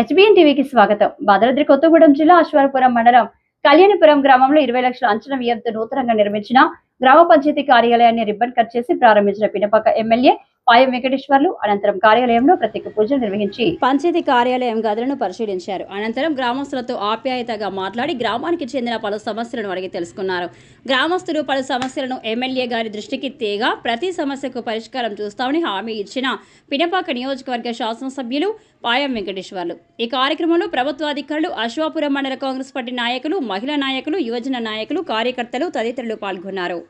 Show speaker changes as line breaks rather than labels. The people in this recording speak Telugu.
హెచ్బిఎన్ టీవీకి స్వాగతం. భద్రాద్రి కొత్తగూడెం జిల్లా అశ్వారపురం మండలం కళ్యాణపురం గ్రామంలో ఇరవై లక్షల అంచనా వ్యయంతో నూతనంగా నిర్మించిన గ్రామ పంచాయతీ కార్యాలయాన్ని రిబ్బన్ కట్ చేసి ప్రారంభించిన పినపక ఎమ్మెల్యే పాయం వెంకటేశ్వర్లు అనంతరం కార్యాలయంలో ప్రత్యేక పూజలు నిర్వహించి పంచాయతీ కార్యాలయం గదులను పరిశీలించారు. అనంతరం గ్రామస్తులతో ఆప్యాయతగా మాట్లాడి గ్రామానికి చెందిన పలు సమస్యలను అడిగి తెలుసుకున్నారు. గ్రామస్తులు పలు సమస్యలను ఎమ్మెల్యే గారి దృష్టికి తేగా ప్రతి సమస్యకు పరిష్కారం చూస్తామని హామీ ఇచ్చిన పినపాక నియోజకవర్గ శాసనసభ్యులు పాయం వెంకటేశ్వర్లు. ఈ కార్యక్రమంలో ప్రభుత్వాధికారులు అశ్వాపురం మండల కాంగ్రెస్ పార్టీ నాయకులు మహిళా నాయకులు యువజన నాయకులు కార్యకర్తలు తదితరులు పాల్గొన్నారు.